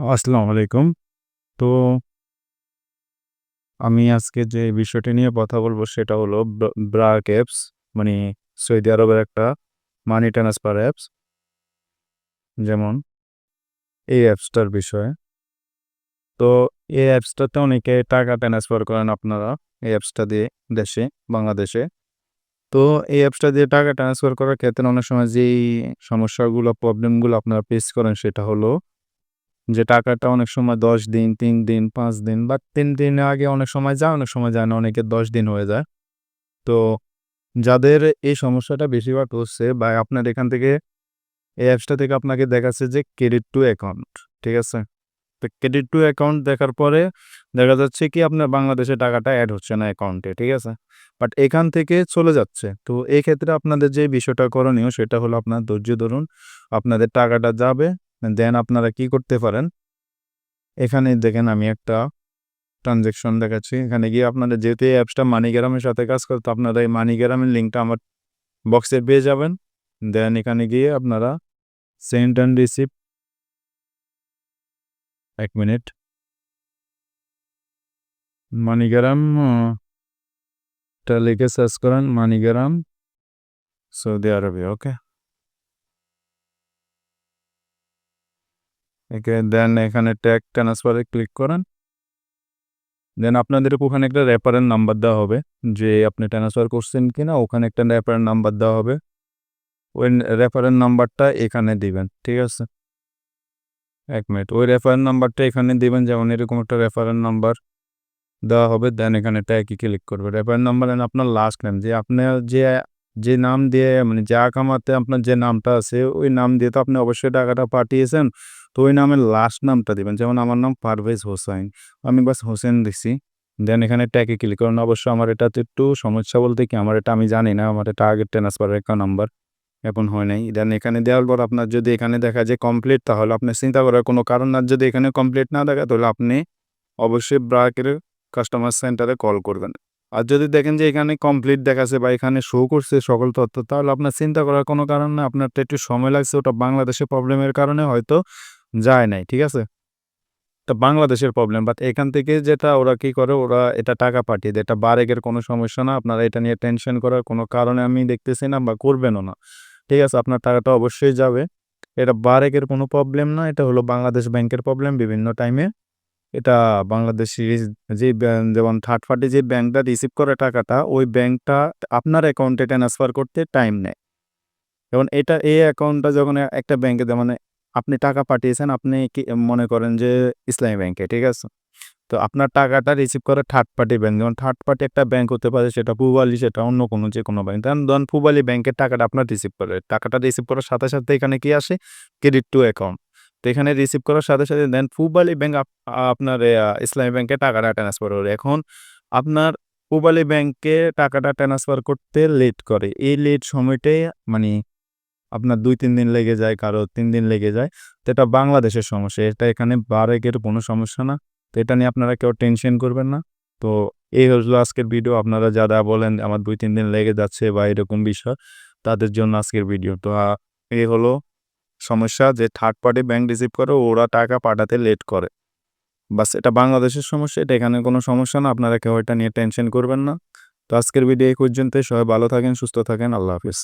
আসসালামু আলাইকুম। তো আমি আজকে যে বিষয়টি নিয়ে কথা বলব সেটা হলো ব্রাক অ্যাপস মানে সৌদি আরবের একটা মানি ট্রান্সফার অ্যাপস। যেমন এই অ্যাপসটার বিষয়ে। তো এই অ্যাপসটাতে অনেকে টাকা ট্রান্সফার করেন আপনারা এই অ্যাপসটা দিয়ে দেশে, বাংলাদেশে। তো এই অ্যাপসটা দিয়ে টাকা ট্রান্সফার করার ক্ষেত্রে অনেক সময় যেই সমস্যাগুলো, প্রবলেমগুলো আপনারা ফেস করেন সেটা হলো যে টাকাটা অনেক সময় ১০ দিন, তিন দিন, পাঁচ দিন বা তিন দিনের আগে অনেক সময় যায়, অনেক সময় যায় না। অনেকের ১০ দিন হয়ে যায়। তো যাদের এই সমস্যাটা বেশিরভাগ হচ্ছে বা আপনার এখান থেকে এই অ্যাপসটা থেকে আপনাকে দেখাচ্ছে যে ক্রেডিট টু অ্যাকাউন্ট, ঠিক আছে? তো ক্রেডিট টু অ্যাকাউন্ট দেখার পরে দেখা যাচ্ছে কি আপনার বাংলাদেশে টাকাটা অ্যাড হচ্ছে না অ্যাকাউন্টে, ঠিক আছে? বাট এখান থেকে চলে যাচ্ছে। তো এই ক্ষেত্রে আপনাদের যে বিষয়টা করণীয় সেটা হলো আপনার ধৈর্য ধরুন। আপনাদের টাকাটা যাবে। দেন আপনারা কি করতে পারেন? এখানে দেখেন আমি একটা ট্রান্সেকশন দেখাচ্ছি। এখানে গিয়ে আপনাদের যেহেতু এই অ্যাপসটা মানিগ্রামের সাথে কাজ করে তো আপনারা এই মানিগ্রামের লিঙ্কটা আমার বক্সে পেয়ে যাবেন। দেন এখানে গিয়ে আপনারা সেন্ড অ্যান্ড রিসিভ এক মিনিট। মানিগ্রাম লিখে সার্চ করেন মানিগ্রাম সৌদি আরবে, ওকে? দেন এখানে ট্যাগ ট্রান্সফারে ক্লিক করেন। দেন আপনাদের ওখানে একটা রেফারেল নাম্বার দেওয়া হবে যে আপনি ট্রান্সফার করছেন কিনা ওখানে একটা রেফারেল নাম্বার দেওয়া হবে। ওই রেফারেল নাম্বারটা এখানে দিবেন, ঠিক আছে? এক মিনিট। ওই রেফারেল নাম্বারটা এখানে দিবেন যেমন এরকম একটা রেফারেল নাম্বার দেওয়া হবে। দেন এখানে ট্যাগে ক্লিক করবে রেফারেল নাম্বার এন্ড আপনার লাস্ট নেম যে আপনার যে যে নাম দিয়ে মানে যে কামাতে আপনার যে নামটা আছে ওই নাম দিয়ে তো আপনি অবশ্যই টাকাটা পাঠিয়েছেন। তো ওই নামের লাস্ট নামটা দিবেন। যেমন আমার নাম পারভেজ হোসাইন। আমি বাস হোসেন দিছি। দেন এখানে ট্যাগে ক্লিক করুন। অবশ্য আমার এটাতে একটু সমস্যা বলতে কি, আমার এটা আমি জানি না। আমার এটা আগের ট্রান্সফারের একটা নাম্বার। এখন হয় নাই। দেন এখানে দেওয়ার পর আপনার যদি এখানে দেখা যায় কমপ্লিট তাহলে আপনি চিন্তা করার কোনো কারণ না। যদি এখানে কমপ্লিট না দেখায় তাহলে আপনি অবশ্যই ব্রাকের কাস্টমার সেন্টারে কল করবেন। আর যদি দেখেন যে এখানে কমপ্লিট দেখাচ্ছে বা এখানে শো করছে সকল তথ্য, তাহলে আপনার চিন্তা করার কোনো কারণ না। আপনারটা একটু সময় লাগছে ওটা বাংলাদেশের প্রবলেমের কারণে হয়তো যায় নাই, ঠিক আছে? এটা বাংলাদেশের প্রবলেম বাট এখান থেকে যেটা ওরা কি করে ওরা এটা টাকা পাঠিয়ে দেয়। এটা বারেকের কোনো সমস্যা না। আপনারা এটা নিয়ে টেনশন করার কোনো কারণে আমি দেখতেছি না বা করবেনও না। ঠিক আছে? আপনার টাকাটা অবশ্যই যাবে। এটা বারেকের কোনো প্রবলেম না। এটা হলো বাংলাদেশ ব্যাংকের প্রবলেম বিভিন্ন টাইমে। এটা বাংলাদেশী যে যেমন থার্ড পার্টি যে ব্যাংকটা রিসিভ করে টাকাটা ওই ব্যাংকটা আপনার অ্যাকাউন্টে ট্রান্সফার করতে টাইম নেয়। যেমন এটা এই অ্যাকাউন্টটা যখন একটা ব্যাংকে মানে আপনি টাকা পাঠিয়েছেন আপনি মনে করেন যে ইসলামী ব্যাংকে, ঠিক আছে? তো আপনার টাকাটা রিসিভ করে থার্ড পার্টি ব্যাংক। যেমন থার্ড পার্টি একটা ব্যাংক হতে পারে সেটা পূবালী সেটা অন্য কোনো যে কোনো ব্যাংক। দেন ধরেন পূবালী ব্যাংকের টাকাটা আপনার রিসিভ করে। টাকাটা রিসিভ করার সাথে, সাথে এখানে কি আসে? Credit to account. তো এখানে রিসিভ করার সাথে, সাথে দেন পূবালী ব্যাংক আপ আপনার ইসলামী ব্যাংকে টাকাটা ট্রান্সফার করে। এখন আপনার পূবালী ব্যাংকে টাকাটা ট্রান্সফার করতে লেট করে। এই লেট সময়টাই মানে আপনার ২-৩ দিন লেগে যায়, কারও তিন দিন লেগে যায়। তো এটা বাংলাদেশের সমস্যা। এটা এখানে বারেকের কোনো সমস্যা না। তো এটা নিয়ে আপনারা কেউ টেনশন করবেন না। তো এই হলো আজকের ভিডিও। আপনারা যারা বলেন আমার ২-৩ দিন লেগে যাচ্ছে বা এরকম বিষয় তাদের জন্য আজকের ভিডিও। তো এই হলো সমস্যা যে থার্ড পার্টি ব্যাংক রিসিভ করে ওরা টাকা পাঠাতে লেট করে। বাস এটা বাংলাদেশের সমস্যা। এটা এখানে কোনো সমস্যা না। আপনারা কেউ এটা নিয়ে টেনশন করবেন না। তো আজকের ভিডিও এই পর্যন্তই। সবাই ভালো থাকেন, সুস্থ থাকেন। আল্লাহ হাফেজ।